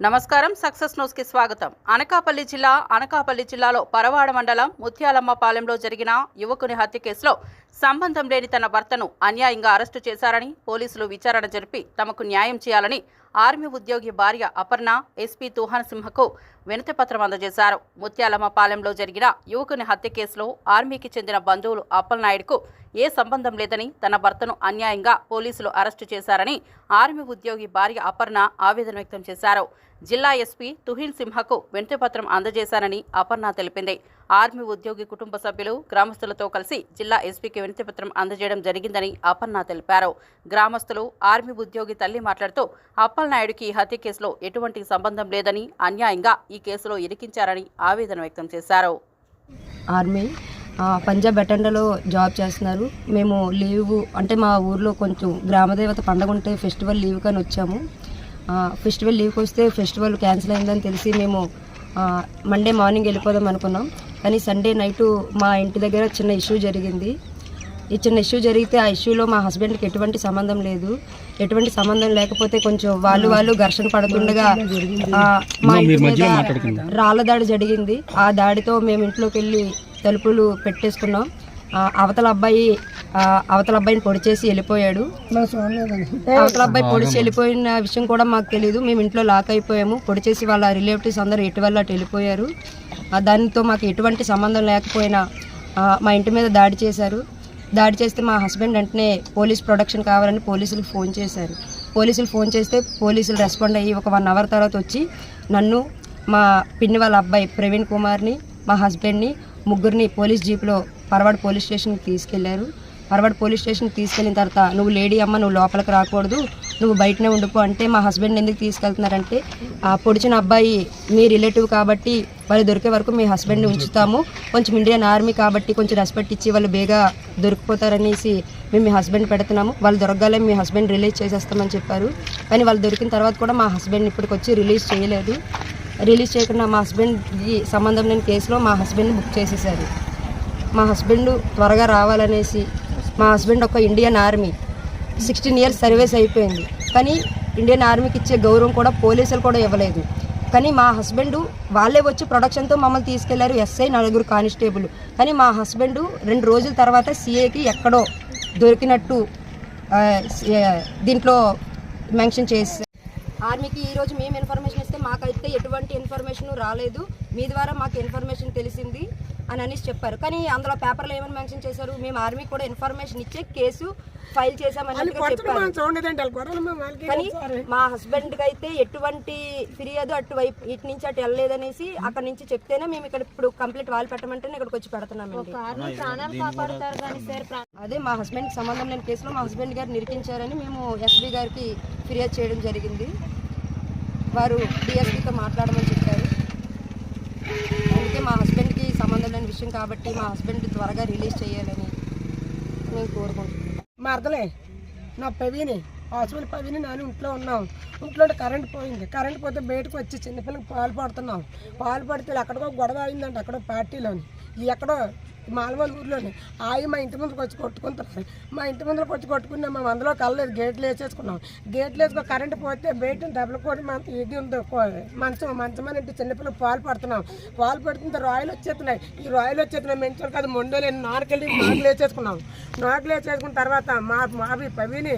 నమస్కారం సక్సెస్ న్యూస్కి స్వాగతం. అనకాపల్లి జిల్లా అనకాపల్లి జిల్లాలో పరవాడ మండలం ముత్యాలమ్మపాలెంలో జరిగిన యువకుని హత్య కేసులో సంబంధం లేని తన భర్తను అన్యాయంగా అరెస్టు చేశారని పోలీసులు విచారణ జరిపి తమకు న్యాయం చేయాలని ఆర్మీ ఉద్యోగి భార్య అపర్ణ ఎస్పీ తుహాన్ సింహకు వినతిపత్రం అందజేశారు. ముత్యాలమ్మపాలెంలో జరిగిన యువకుని హత్య కేసులో ఆర్మీకి చెందిన బంధువులు అప్పలనాయుడుకు ఏ సంబంధం లేదని తన భర్తను అన్యాయంగా పోలీసులు అరెస్టు చేశారని ఆర్మీ ఉద్యోగి భార్య అపర్ణ ఆవేదన వ్యక్తం చేశారు. జిల్లా ఎస్పీ తుహిన్ సింహకు వినతిపత్రం అందజేశానని అపర్ణ తెలిపింది. ఆర్మీ ఉద్యోగి కుటుంబ సభ్యులు గ్రామస్తులతో కలిసి జిల్లా ఎస్పీకి వినతిపత్రం అందజేయడం జరిగిందని అపర్ణ తెలిపారు. గ్రామస్తులు ఆర్మీ ఉద్యోగి తల్లి మాట్లాడుతూ అప్పలనాయుడికి ఈ హత్య కేసులో ఎటువంటి సంబంధం లేదని అన్యాయంగా ఈ ఈ కేసులో ఇరికించారని ఆవేదన వ్యక్తం చేశారు. ఆర్మీ పంజాబ్ బెటండలో జాబ్ చేస్తున్నారు. మేము లీవ్ అంటే మా ఊర్లో కొంచెం గ్రామదేవత పండగ ఉంటే ఫెస్టివల్ లీవ్ కానీ వచ్చాము. ఫెస్టివల్ లీవ్కి వస్తే ఫెస్టివల్ క్యాన్సిల్ అయిందని తెలిసి మేము మండే మార్నింగ్ వెళ్ళిపోదాం అనుకున్నాం. కానీ సండే నైట్ మా ఇంటి దగ్గర చిన్న ఇష్యూ జరిగింది. ఈ చిన్న ఇష్యూ జరిగితే ఆ ఇష్యూలో మా హస్బెండ్కి ఎటువంటి సంబంధం లేదు. ఎటువంటి సంబంధం లేకపోతే కొంచెం వాళ్ళు వాళ్ళు ఘర్షణ పడుతుండగా ఆ, మా ఇంటి మీద రాళ్ళ దాడి జరిగింది. ఆ దాడితో మేము ఇంట్లోకి వెళ్ళి తలుపులు పెట్టేసుకున్నాం. అవతల అబ్బాయి అవతల అబ్బాయిని పొడి చేసి వెళ్ళిపోయాడు అవతల అబ్బాయి పొడిచి వెళ్ళిపోయిన విషయం కూడా మాకు తెలియదు మేము ఇంట్లో లాక్ అయిపోయాము. పొడి చేసి వాళ్ళ రిలేటివ్స్ అందరూ ఎటు వల్ల అటు వెళ్ళిపోయారు. ఆ, దానితో మాకు ఎటువంటి సంబంధం లేకపోయినా మా ఇంటి మీద దాడి చేశారు. దాడి చేస్తే మా హస్బెండ్ వెంటనే పోలీస్ ప్రొడక్షన్ కావాలని పోలీసులకు ఫోన్ చేశారు. పోలీసులు ఫోన్ చేస్తే పోలీసులు రెస్పాండ్ అయ్యి ఒక వన్ అవర్ తర్వాత వచ్చి నన్ను మా పిన్ని వాళ్ళ అబ్బాయి ప్రవీణ్ కుమార్ని మా హస్బెండ్ని ముగ్గురిని పోలీస్ జీప్లో పరవాడ పోలీస్ స్టేషన్కి తీసుకెళ్ళారు. పరవాడ పోలీస్ స్టేషన్కి తీసుకెళ్ళిన తర్వాత నువ్వు లేడీ అమ్మ నువ్వు లోపలికి రాకూడదు. నువ్వు బయటనే ఉండిపో అంటే మా హస్బెండ్ ఎందుకు తీసుకెళ్తున్నారంటే ఆ పొడిచిన అబ్బాయి మీ రిలేటివ్ కాబట్టి వాళ్ళు దొరికే వరకు మీ హస్బెండ్ని ఉంచుతాము. కొంచెం ఇండియన్ ఆర్మీ కాబట్టి కొంచెం రెస్పెక్ట్ ఇచ్చి వాళ్ళు బేగా దొరికిపోతారనేసి మేము మీ హస్బెండ్ పెడుతున్నాము. వాళ్ళు దొరకగాలే మీ హస్బెండ్ రిలీజ్ చేసేస్తామని చెప్పారు. కానీ వాళ్ళు దొరికిన తర్వాత కూడా మా హస్బెండ్ ఇప్పటికొచ్చి రిలీజ్ చేయలేదు. రిలీజ్ చేయకుండా మా హస్బెండ్కి సంబంధం లేని కేసులో మా హస్బెండ్ బుక్ చేసేసారు. మా హస్బెండ్ త్వరగా రావాలనేసి మా హస్బెండ్ ఒక Indian army. Sixteen years service అయిపోయింది. కానీ ఇండియన్ ఆర్మీకి ఇచ్చే గౌరవం కూడా పోలీసులు కూడా ఇవ్వలేదు. కానీ మా హస్బెండ్ వాళ్ళే వచ్చి ప్రొడక్షన్తో మమ్మల్ని తీసుకెళ్ళారు ఎస్ఐ నలుగురు కానిస్టేబుల్. కానీ మా హస్బెండ్ రెండు రోజుల తర్వాత సిఏకి ఎక్కడో దొరికినట్టు దీంట్లో మెన్షన్ చేసి ఆర్మీకి ఈరోజు మేము ఇన్ఫర్మేషన్ ఇస్తే మాకైతే ఎటువంటి ఇన్ఫర్మేషన్ రాలేదు. మీ ద్వారా మాకు ఇన్ఫర్మేషన్ తెలిసింది అని అనేసి చెప్పారు. కానీ అందులో పేపర్లో ఏమని మెన్షన్ చేశారు? మేము ఆర్మీకి కూడా ఇన్ఫర్మేషన్ ఇచ్చే కేసు ఫైల్ చెప్పారు. కానీ మా హస్బెండ్కి అయితే ఎటువంటి ఫిర్యాదు అటువైపు ఇటు నుంచి అటు వెళ్ళలేదనేసి అక్కడ నుంచి చెప్తేనే మేము ఇక్కడ ఇప్పుడు కంప్లీట్ వాళ్ళు పెట్టమంటేనే ఇక్కడికి వచ్చి పెడుతున్నామండి అదే మా హస్బెండ్ సంబంధం లేని కేసులో మా హస్బెండ్ గారు నిరికించారని మేము ఎస్బీ గారికి ఫిర్యాదు చేయడం జరిగింది. వారు డిఎస్పీతో మాట్లాడమని చెప్పారు. అందుకే మా హస్బెండ్కి సంబంధం లేని విషయం కాబట్టి మా హస్బెండ్ త్వరగా రిలీజ్ చేయాలని మేము కోరుకుంటున్నాం. మరదలే నా పవిని హాస్పిటల్ పవిని నేను ఇంట్లో ఉన్నాం ఇంట్లో కరెంట్ పోయింది కరెంట్ పోతే బయటకు వచ్చి చిన్నపిల్లకి పాలు పడుతున్నాం పాలు పడితే అక్కడికో గొడవ అయిందంట అక్కడో పార్టీలోని ఈ ఎక్కడో మాలవాళ్ళ ఊర్లోని ఆయి మా ఇంటి ముందుకు వచ్చి కొట్టుకుంటున్నారు మా ఇంటి ముందుకు వచ్చి కొట్టుకున్నాం మేము అందులో కలలేదు గేట్లు వేసేసుకున్నాం గేట్లు వేసుకో కరెంట్ పోతే బయట డబ్బులు కూడా మన ఇది ఉంది మంచం మంచం అని ఇంటి చిన్నపిల్లలు పాలు పడుతున్నాం పాలు పడుతుంటే రాయలు వచ్చేస్తున్నాయి ఈ రాయలు వచ్చేస్తున్నాయి మంచి కాదు మొండోలు నారుకెళ్ళి నాకులు వేసేసుకున్నాం నాకులు వేసేసుకున్న తర్వాత మా మావి పవిని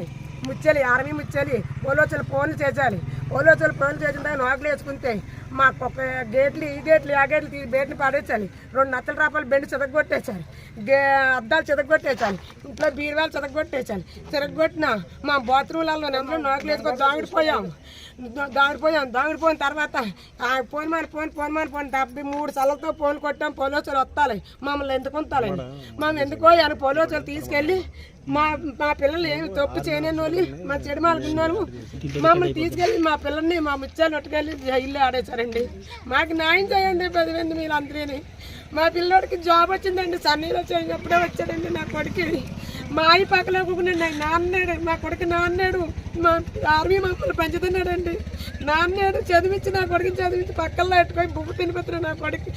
ముచ్చాలి ఆర్మీ ముచ్చాలి పోలోచలు ఫోన్లు చేసాలి పోలోచలు ఫోన్లు చేసిన నాకులు వేసుకుంటే మాకు ఒక గేట్లు ఈ గేట్లు ఆ గేట్లు ఈ బేట్ని పడేసాలి రెండు నత్తల రాపాలు బెండి చెదగొట్టేసాలి గే అద్దాలు చెదగొట్టేసాలి ఇంట్లో బీరువాలు చెదగొట్టేసాలి చెదగొట్టిన మా బాత్రూమ్లలో అందరూ నాకులు వేసుకొని దాగిడిపోయాం. దాగిడిపోయాం. దాగిడిపోయిన తర్వాత ఫోన్ మన ఫోన్ ఫోన్ మన ఫోన్ డెబ్బై మూడు సార్లతో ఫోన్ కొట్టాం. పోలోచలు వస్తాలి. మమ్మల్ని ఎందుకు ఉంచాలండి మమ్మల్ని ఎందుకో అని పోలోచలు తీసుకెళ్ళి మా మా పిల్లలు ఏమి తప్పు చేయలేని వాళ్ళు మా చెడు మాలకున్నాను మమ్మల్ని తీసుకెళ్ళి మా పిల్లల్ని మా ముచ్చాలు పట్టుకెళ్ళి ఇల్లు ఆడేశారండి. మాకు న్యాయం చేయండి పదివేంది మీరు అందరిని మా పిల్లోడికి జాబ్ వచ్చిందండి సన్నీలో చేసినప్పుడే వచ్చాడండి నా కొడుకు. మా అయ్యి పక్కలో కూకున్నాడు నాకు నాన్నాడు మా కొడుకు నాన్నాడు మా ఆర్మీ మమ్మల్ని పెంచుతున్నాడండి. నాన్నాడు చదివించి నా కొడుకుని చదివించి పక్కల్లో పెట్టుకొని బువ్వు తినిపోతున్నాడు నా కొడుకు.